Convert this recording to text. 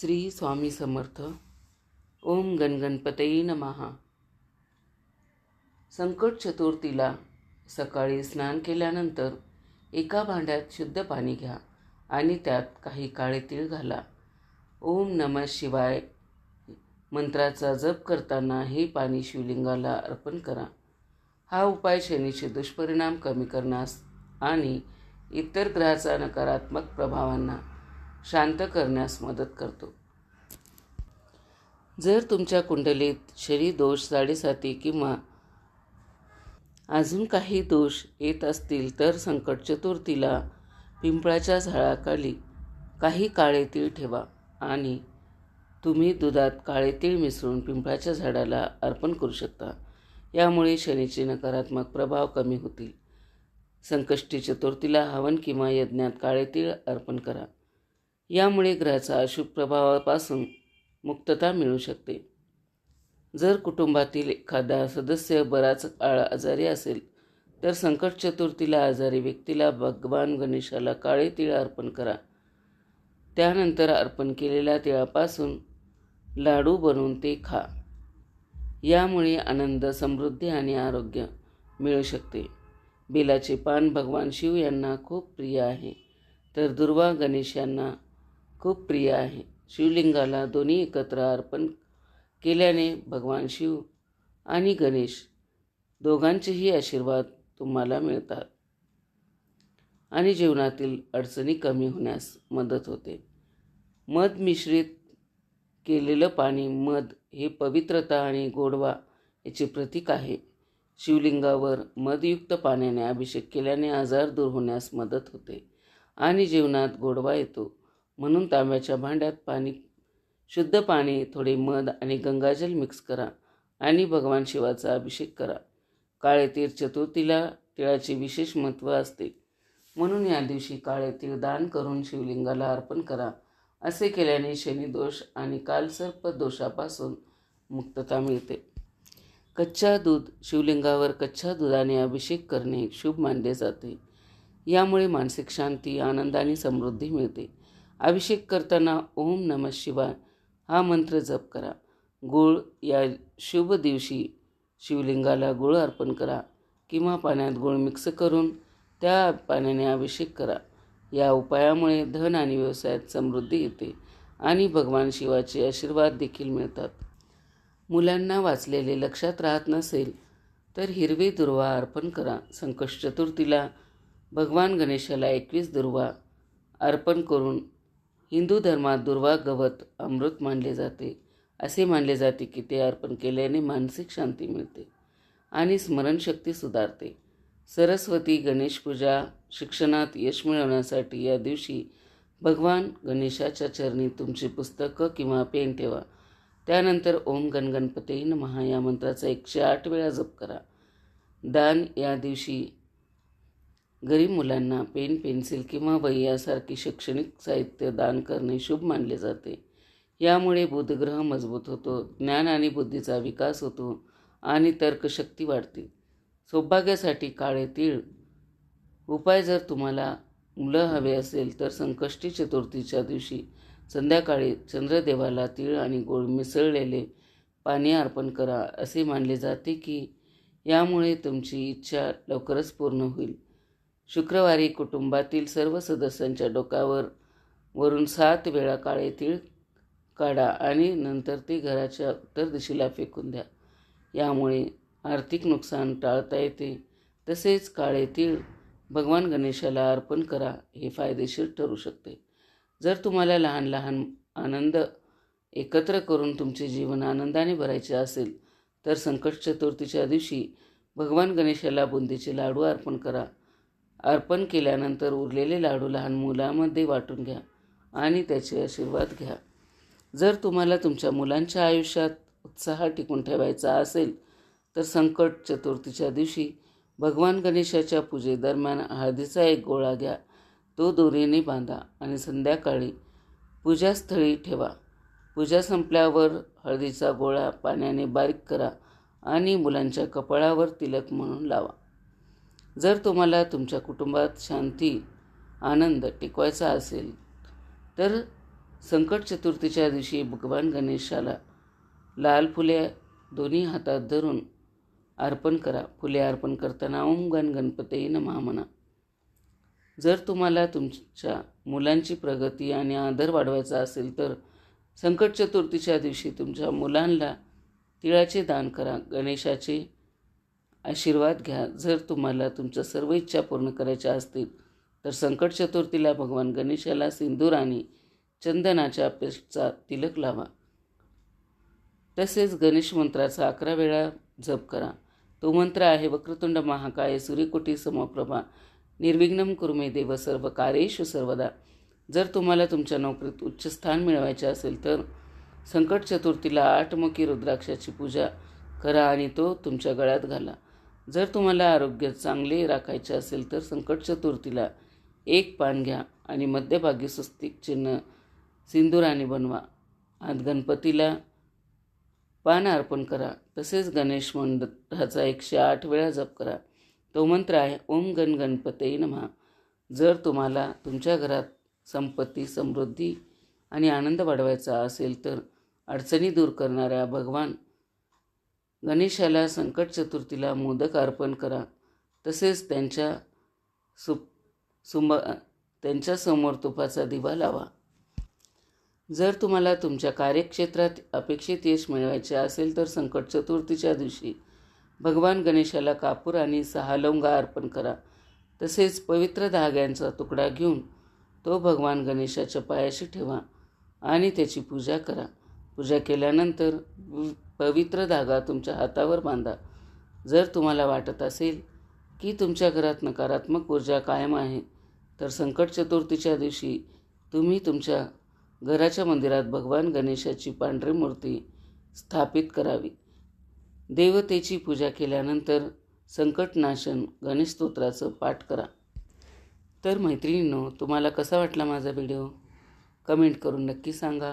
श्री स्वामी समर्थ. ओम गणगणपतये नमहा संकट चतुर्थीला सकाळी स्नान केल्यानंतर एका भांड्यात शुद्ध पाणी घ्या आणि त्यात काही काळे तीळ घाला. ओम नम शिवाय. मंत्राचा जप करताना हे पाणी शिवलिंगाला अर्पण करा. हा उपाय शनीचे दुष्परिणाम कमी करण्यास आणि इतर ग्रहाचा नकारात्मक प्रभावांना शांत करण्यास मदत करतो. जर तुमच्या कुंडलीत शरी दोष साडेसाती किंवा अजून काही दोष येत असतील तर संकट चतुर्थीला पिंपळाच्या झाडाखाली काही काळे तीळ ठेवा आणि तुम्ही दुधात काळे तीळ मिसळून पिंपळाच्या झाडाला अर्पण करू शकता. यामुळे शनीचे नकारात्मक प्रभाव कमी होतील. संकष्टी चतुर्थीला हवन किंवा यज्ञात काळे तीळ अर्पण करा. यामुळे ग्रहाचा अशुभ प्रभावापासून मुक्तता मिळू शकते. जर कुटुंबातील एखादा सदस्य बराच काळ आजारी असेल तर संकट चतुर्थीला आजारी व्यक्तीला भगवान गणेशाला काळे तिळ अर्पण करा. त्यानंतर अर्पण केलेल्या तिळापासून लाडू बनवून ते खा. यामुळे आनंद समृद्धी आणि आरोग्य मिळू शकते. बेलाचे पान भगवान शिव यांना खूप प्रिय आहे. तर दुर्वा गणेश यांना खूप प्रिय आहे. शिवलिंगाला दोन्ही एकत्र अर्पण केल्याने भगवान शिव आणि गणेश दोघांचेही आशीर्वाद तुम्हाला मिळतात. आणि जीवनातील अडचणी कमी होण्यास मदत होते. मध मिश्रित केलेलं पाणी मध हे पवित्रता आणि गोडवा याचे प्रतीक आहे. शिवलिंगावर मधयुक्त पाण्याने अभिषेक केल्याने आजार दूर होण्यास मदत होते आणि जीवनात गोडवा येतो. म्हणून तांब्याच्या भांड्यात पाणी शुद्ध पाणी थोडे मध आणि गंगाजल मिक्स करा आणि भगवान शिवाचा अभिषेक करा. काळे तीर चतुर्थीला तिळाचे विशेष महत्त्व असते. म्हणून या दिवशी काळे तीळ दान करून शिवलिंगाला अर्पण करा. असे केल्याने शनिदोष आणि कालसर्प दोषापासून मुक्तता मिळते. कच्चा दूध शिवलिंगावर कच्च्या दुधाने अभिषेक करणे शुभ मानले जाते. यामुळे मानसिक शांती आनंद आणि समृद्धी मिळते. अभिषेक करताना ओम नम शिवाय हा मंत्र जप करा. गुळ या शुभ दिवशी शिवलिंगाला गुळ अर्पण करा किंवा पाण्यात गुळ मिक्स करून त्या पाण्याने अभिषेक करा. या उपायामुळे धन आणि व्यवसायात समृद्धी येते आणि भगवान शिवाचे आशीर्वाद देखील मिळतात. मुलांना वाचलेले लक्षात राहत नसेल तर हिरवे दुर्वा अर्पण करा. संकष्ट चतुर्थीला भगवान गणेशाला एकवीस दुर्वा अर्पण करून हिंदू धर्मात दुर्वा गवत अमृत मानले जाते. असे मानले जाते की ते अर्पण केल्याने मानसिक शांती मिळते आणि स्मरणशक्ती सुधारते. सरस्वती गणेश पूजा शिक्षणात यश मिळवण्यासाठी या दिवशी भगवान गणेशाच्या चरणी तुमची पुस्तकं किंवा पेन ठेवा. त्यानंतर ओम गणगणपते महा या मंत्राचा एकशे आठ वेळा जप करा. दान या दिवशी गरीब मुलांना पेन पेन्सिल किंवा वही यासारखी शैक्षणिक साहित्य दान करणे शुभ मानले जाते. यामुळे बुधग्रह मजबूत होतो ज्ञान आणि बुद्धीचा विकास होतो आणि तर्कशक्ती वाढते. सौभाग्यासाठी काळे तीळ. उपाय जर तुम्हाला मुलं हवे असेल तर संकष्टी चतुर्थीच्या दिवशी संध्याकाळी चंद्रदेवाला तीळ आणि गोळ मिसळलेले पाणी अर्पण करा असे मानले जाते की यामुळे तुमची इच्छा लवकरच पूर्ण होईल. शुक्रवारी कुटुंबातील सर्व सदस्यांच्या डोक्यावर वरून सात वेळा काळे तीळ काढा आणि नंतर ते घराच्या उत्तर दिशेला फेकून द्या. यामुळे आर्थिक नुकसान टाळता येते. तसेच काळे तीळ भगवान गणेशाला अर्पण करा हे फायदेशीर ठरू शकते. जर तुम्हाला लहान लहान आनंद एकत्र करून तुमचे जीवन आनंदाने भरायचे असेल तर संकट चतुर्थीच्या दिवशी भगवान गणेशाला बुंदीचे लाडू अर्पण करा. अर्पण केल्यानंतर उरलेले लाडू लहान मुलामध्ये वाटून घ्या आणि त्याचे आशीर्वाद घ्या. जर तुम्हाला तुमच्या मुलांच्या आयुष्यात उत्साह टिकून ठेवायचा असेल तर संकट चतुर्थीच्या दिवशी भगवान गणेशाच्या पूजेदरम्यान हळदीचा एक गोळा घ्या. तो दोरीने बांधा आणि संध्याकाळी पूजास्थळी ठेवा. पूजा संपल्यावर हळदीचा गोळा पाण्याने बारीक करा आणि मुलांच्या कपाळावर तिलक म्हणून लावा. जर तुम्हाला तुमच्या कुटुंबात शांती आनंद टिकवायचा असेल तर संकट चतुर्थीच्या दिवशी भगवान गणेशाला लाल फुले दोन्ही हातात धरून अर्पण करा. फुले अर्पण करताना ओम गण गणपती नमा म्हणा. जर तुम्हाला तुमच्या मुलांची प्रगती आणि आदर वाढवायचा असेल तर संकट चतुर्थीच्या दिवशी तुमच्या मुलांना तिळाचे दान करा. गणेशाचे आशीर्वाद घ्या. जर तुम्हाला तुमच्या सर्व इच्छा पूर्ण करायच्या असतील तर संकट चतुर्थीला भगवान गणेशाला सिंदूर आणि चंदनाच्या पेस्टचा तिलक लावा. तसेच गणेश मंत्राचा अकरा वेळा जप करा. तो मंत्र आहे वक्रतुंड महाकाय सूर्यकोटी समप्रभा निर्विघ्नम कुर्मे देव सर्व कार्येशु सर्वदा. जर तुम्हाला तुमच्या नोकरीत उच्च स्थान मिळवायचे असेल तर संकट चतुर्थीला आठमुखी रुद्राक्षाची पूजा करा आणि तो तुमच्या गळ्यात घाला. जर तुम्हाला आरोग्य चांगले राखायचे असेल तर संकट चतुर्थीला एक पान घ्या आणि मध्यभागी स्वस्तिक चिन्ह सिंदुराने बनवा. आत गणपतीला पान अर्पण करा. तसेच गणेश मंडळाचा एकशे आठ वेळा जप करा. तो मंत्र आहे ओम गण गणपते नमहा जर तुम्हाला तुमच्या घरात संपत्ती समृद्धी आणि आनंद वाढवायचा असेल तर अडचणी दूर करणाऱ्या भगवान गणेशाला संकट चतुर्थीला मोदक अर्पण करा. तसेच त्यांच्या सु सुंब त्यांच्यासमोर तुपाचा दिवा लावा. जर तुम्हाला तुमच्या कार्यक्षेत्रात अपेक्षित यश मिळवायचे असेल तर संकट चतुर्थीच्या दिवशी भगवान गणेशाला कापूर आणि सहा लवंगा अर्पण करा. तसेच पवित्र धाग्यांचा तुकडा घेऊन तो भगवान गणेशाच्या पायाशी ठेवा आणि त्याची पूजा करा. पूजा केल्यानंतर पवित्र धागा तुमच्या हातावर बांधा. जर तुम्हाला वाटत असेल की तुमच्या घरात नकारात्मक ऊर्जा कायम आहे तर संकट चतुर्थीच्या दिवशी तुम्ही तुमच्या घराच्या मंदिरात भगवान गणेशाची पांढरी मूर्ती स्थापित करावी. देवतेची पूजा केल्यानंतर संकटनाशन गणेश स्तोत्राचं पाठ करा. तर मैत्रिणींनो तुम्हाला कसा वाटला माझा व्हिडिओ? कमेंट करून नक्की सांगा.